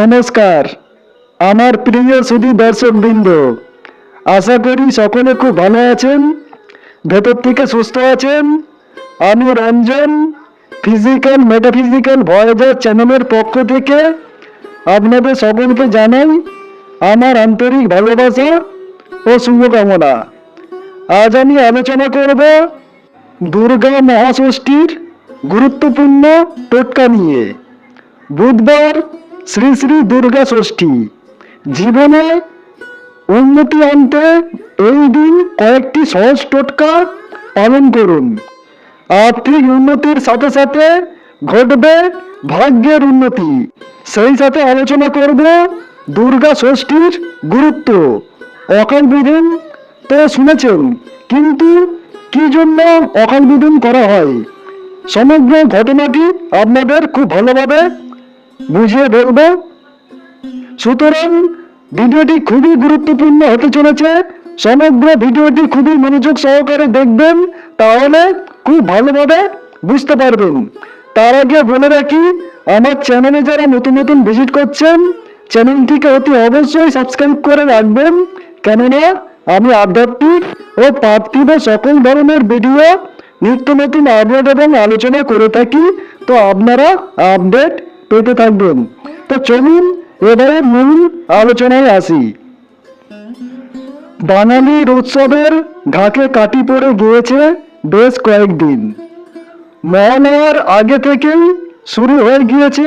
নমস্কার। আমার প্রিয় সুধী দর্শকবৃন্দ, আশা করি সকলে খুব ভালো আছেন, ভেতর থেকে সুস্থ আছেন। আমি রঞ্জন ফিজিক্যাল মেটাফিজিক্যাল ভয়েজার চ্যানেলের পক্ষ থেকে আপনাদের সকলকে জানাই আমার আন্তরিক ভালোবাসা ও শুভকামনা। আজ আমি আলোচনা করব দুর্গা মহাষষ্ঠীর গুরুত্বপূর্ণ টোটকা নিয়ে। বুধবার শ্রী শ্রী দুর্গা ষষ্ঠী। জীবনে উন্নতি আনতে এই দিন কয়েকটি সহজ টোটকা পালন করুন। আর্থিক উন্নতির সাথে সাথে ঘটবে ভাগ্যের উন্নতি। সেই সাথে আলোচনা করব দুর্গা ষষ্ঠীর গুরুত্ব। অকাল বিধান তো শুনেছেন, কিন্তু কি জন্য অকাল বিধান করা হয়? সমগ্র ঘটনাটি আপনাদের খুব ভালোভাবে বুঝিয়ে বলব? সুতরাং ভিডিওটি খুবই গুরুত্বপূর্ণ হতে চলেছে। সমগ্র ভিডিওটি খুবই মনোযোগ সহকারে দেখবেন, তাহলে খুব ভালোভাবে বুঝতে পারবেন। তার আগে বলে রাখি, আমার চ্যানেলে যারা নতুন নতুন ভিজিট করছেন, চ্যানেলটিকে অতি অবশ্যই সাবস্ক্রাইব করে রাখবেন। কেননা, আমি আধ্যাত্মিক ও পার্থিব সকল ধরনের ভিডিও নিত্য নতুন আপডেট এবং আলোচনা করে থাকি। তো আপনারা আপডেট পেতে থাকবেন। তো চলুন, এবারে মূল আলোচনায় আসি। বাঙালির উৎসবের ঘাটে কাটি পড়ে গিয়েছে বেশ কয়েকদিন। মহালয়ার আগে থেকেই শুরু হয়ে গিয়েছে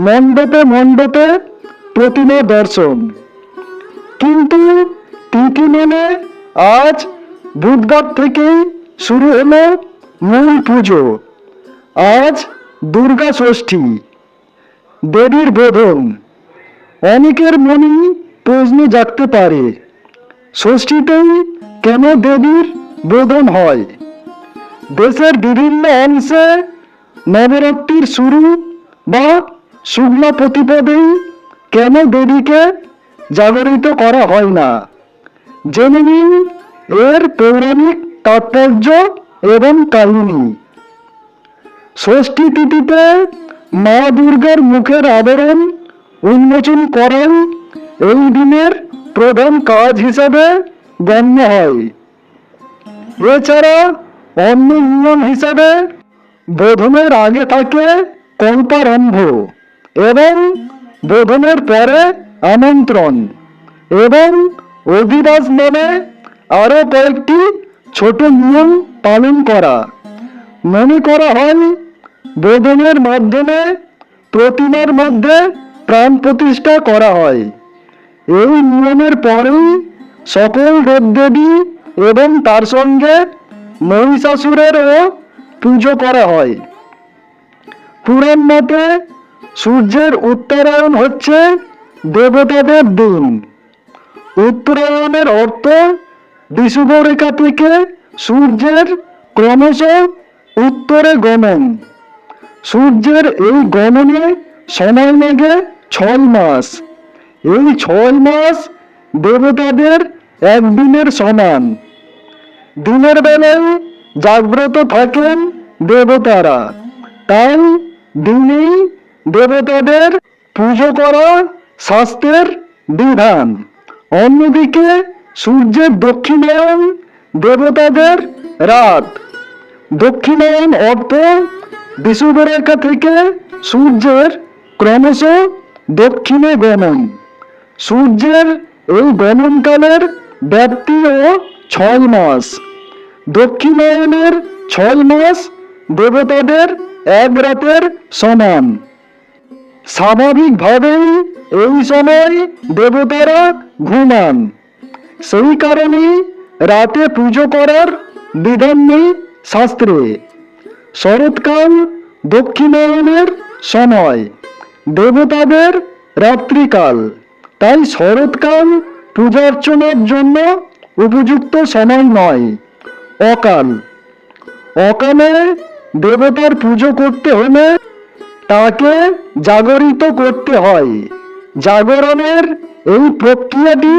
মণ্ডপে মণ্ডপে প্রতিমা দর্শন। কিন্তু তিথি মেনে আজ বুধবার থেকেই শুরু হলো মূল পুজো। আজ দুর্গা ষষ্ঠী। দেবীর বোধন অনেকের মনে প্রশ্ন জাগতে পারে, ষষ্ঠীতেই কেন দেবীর বোধন হয়? দেশের বিভিন্ন অংশে নবরাত্রির শুরু বা শুক্লা প্রতিপদেই কেন দেবীকে জাগরিত করা হয় না? জেনে নিন এর পৌরাণিক তাৎপর্য এবং কাহিনী। ষষ্ঠী তিথিতে মা দুর্গার মুখের আবরণ উন্মোচন করেন। এই দিনের প্রধান কাজ হিসাবে গণ্য হয়। এছাড়া অন্য নিয়ম হিসাবে বোধনের আগে থাকে কল্পারম্ভ এবং বোধনের পরে আমন্ত্রণ এবং অধিবাস নামে আরও কয়েকটি ছোট নিয়ম পালন করা। মনে করা হয় বোধনের মাধ্যমে, প্রতিমার মধ্যে প্রাণ প্রতিষ্ঠা করা হয়। এই নিয়মের পরেই সকল দেবদেবী এবং তার সঙ্গে মহিষাসুরেরও পুজো করা হয়। পুরাণ মতে সূর্যের উত্তরায়ণ হচ্ছে দেবতাদের দিন। উত্তরায়ণের অর্থ বিষুবরেখা থেকে সূর্যের ক্রমশ উত্তরে গমন। সূর্যের এই গমনে সময় লাগে ছয় মাস। এই ছয় মাস দেবতাদের একদিনের সমান। দিনের বেলায় জাগ্রত থাকেন দেবতারা। তাই দিনেই দেবতাদের পুজো করা শাস্ত্রের বিধান। অন্যদিকে সূর্যের দক্ষিণায়ন দেবতাদের রাত। দক্ষিণায়ন অর্থ বিষুবরেখা থেকে সূর্যের ক্রমশ দক্ষিণে গমন। সূর্যের এই গমনকালের ব্যাপ্তি ও ছয় মাস। দক্ষিণায়নের ছয় মাস দেবতাদের এক রাতের সমান। স্বাভাবিকভাবেই এই সময় দেবতারা ঘুমান। সেই কারণে রাতে পুজো করার বিধান নেই শাস্ত্রে। শরৎকাল দক্ষিণায়নের সময়, দেবতাদের রাত্রিকাল। তাই শরৎকাল পূজার্চনার জন্য উপযুক্ত সময় নয়, অকাল। অকালে দেবতার পুজো করতে হলে তাকে জাগরিত করতে হয়। জাগরণের এই প্রক্রিয়াটি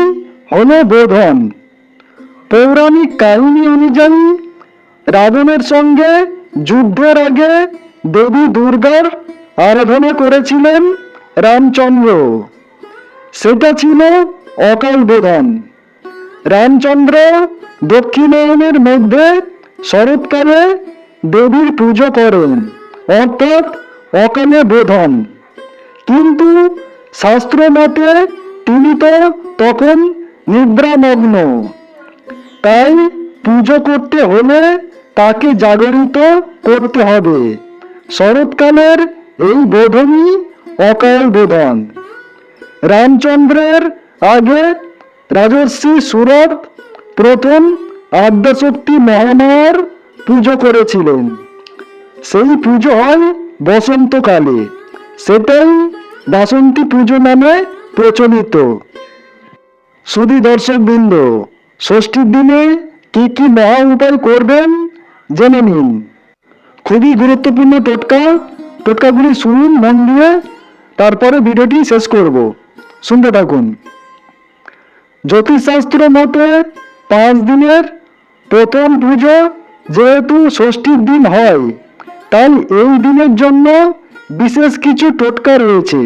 হলো বোধন। পৌরাণিক কাহিনী অনুযায়ী রাবণের সঙ্গে যুদ্ধের আগে দেবী দুর্গার আরাধনা করেছিলেন রামচন্দ্র। সেটা ছিল অকাল বোধন রামচন্দ্র দক্ষিণায়নের মধ্যে শরৎকালে দেবীর পুজো করেন, অর্থাৎ অকালে বোধন কিন্তু শাস্ত্র মতে তিনি তো তখন নিদ্রামগ্ন। তাই পুজো করতে হলে তাকে জাগরিত করতে হবে। শরৎকালের এই বোধনই অকাল বোধন। রামচন্দ্রের আগে রাজর্ষি সুরত প্রথম আদ্যশক্তি মহামায়ার পুজো করেছিলেন। সেই পুজো হয় বসন্তকালে। সেটাই বাসন্তী পুজো নামে প্রচলিত। সুধী দর্শক বৃন্দ ষষ্ঠীর দিনে কি কি মহা উপায় করবেন? জেনে নিন, খুবই গুরুত্বপূর্ণ টোটকা টোটকাগুলি শুনুন, মন দিয়ে। তারপরে ভিডিওটি শেষ করব। শুনতে থাকুন। জ্যোতিষশাস্ত্র মতে, পাঁচ দিনের প্রথম পুজো যেহেতু ষষ্ঠীর দিন হয়, তাই এই দিনের জন্য বিশেষ কিছু টোটকা রয়েছে,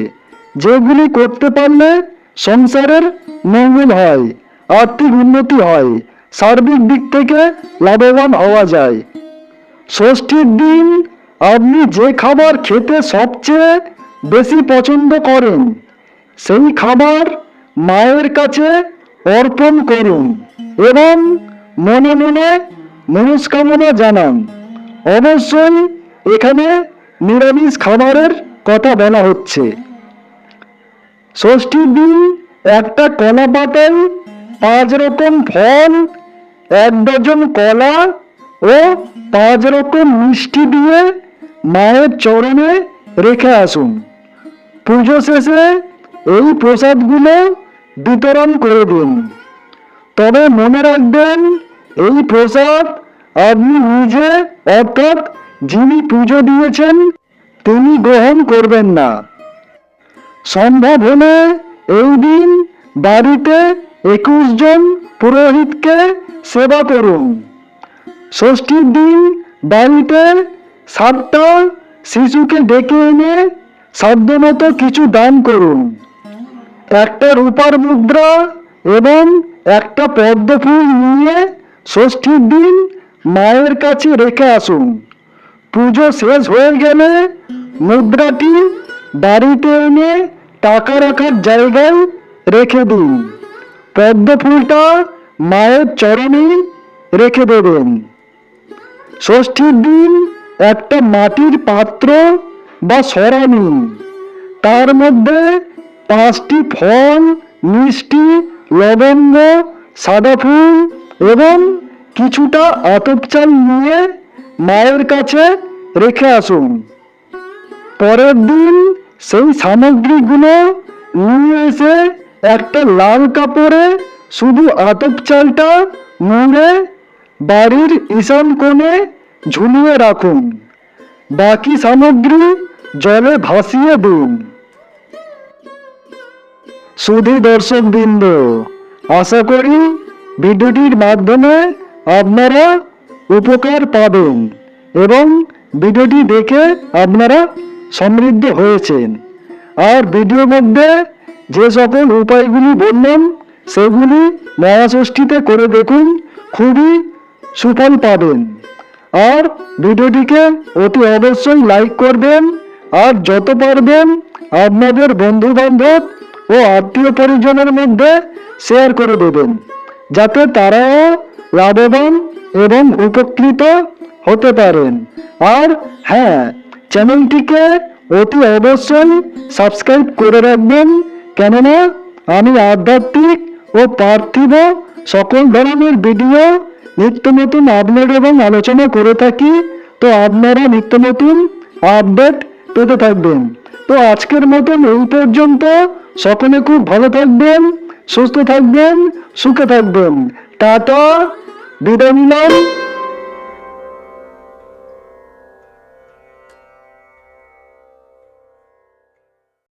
যেগুলি করতে পারলে সংসারের মঙ্গল হয়, আর্থিক উন্নতি হয়, সার্বিক দিক থেকে লাভবান হওয়া যায়। ষষ্ঠীর দিন আপনি যে খাবার খেতে সবচেয়ে বেশি পছন্দ করেন, সেই খাবার মায়ের কাছে অর্পণ করুন এবং মনে মনে মনস্কামনা জানান। অবশ্যই এখানে নিরামিষ খাবারের কথা বলা হচ্ছে। ষষ্ঠীর দিন একটা কলা পাতায় পাঁচ রকম ফল, এক ডজন কলা ও পাঁচ মিষ্টি দিয়ে মায়ের চরণে রেখে আসুন। পুজো শেষে এই প্রসাদগুলো বিতরণ করে দিন। তবে মনে রাখবেন, এই প্রসাদ আপনি নিজে, অর্থাৎ যিনি পুজো দিয়েছেন, তিনি গ্রহণ করবেন না। সম্ভব হলে এই দিন বাড়িতে একুশ জন পুরোহিতকে সেবা করুন। ষষ্ঠীর দিন বাড়িতে সাতটা শিশুকে ডেকে এনে সাধ্যমতো কিছু দান করুন। একটা রূপার মুদ্রা এবং একটা পদ্ম ফুল নিয়ে ষষ্ঠীর দিন মায়ের কাছে রেখে আসুন। পুজো শেষ হয়ে গেলে মুদ্রাটি বাড়িতে এনে টাকা রাখার জায়গায় রেখে দিন। পদ্ম ফুলটা মায়ের চরণে রেখে দেবেন। ষষ্ঠীর দিন একটা মাটির পাত্র বা সরা নিন। তার মধ্যে পাঁচটি ফল, মিষ্টি, লবঙ্গ, সাদা ফুল এবং কিছুটা আতপ চাল নিয়ে মায়ের কাছে রেখে আসুন। পরের দিন সেই সামগ্রীগুলো নিয়ে এসে একটা লাল কাপড়ে শুধু আতপ চালটা মুড়ে বাড়ির ঈশান কোণে ঝুলিয়ে রাখুন। বাকি সামগ্রী জলে ভাসিয়ে দিন। সুধী দর্শক বৃন্দ আশা করি ভিডিওটির মাধ্যমে আপনারা উপকার পাবেন এবং ভিডিওটি দেখে আপনারা সমৃদ্ধ হয়েছেন। আর ভিডিওর মধ্যে যে সকল উপায়গুলি বললাম, সেগুলি মহাষষ্ঠীতে করে দেখুন। খুবই সুফল পাবেন। আর ভিডিওটিকে অতি অবশ্যই লাইক করবেন। আর যত পারবেন আপনাদের বন্ধু বান্ধব ও আত্মীয় পরিজনের মধ্যে শেয়ার করে দেবেন। যাতে তারাও লাভবান এবং উপকৃত হতে পারেন। আর হ্যাঁ চ্যানেলটিকে অতি অবশ্যই সাবস্ক্রাইব করে রাখবেন। কেননা আমি আধ্যাত্মিক ও পার্থিব সকল ধরনের ভিডিও নিত্য নতুন আপডেট এবং আলোচনা করে থাকি, তো আপনারা নিত্য নতুন আপডেট পেতে থাকবেন। তো আজকের মতন এই পর্যন্ত। সকলে খুব ভালো থাকবেন, সুস্থ থাকবেন, সুখে থাকবেন। টাটা, বিদায় নিলাম।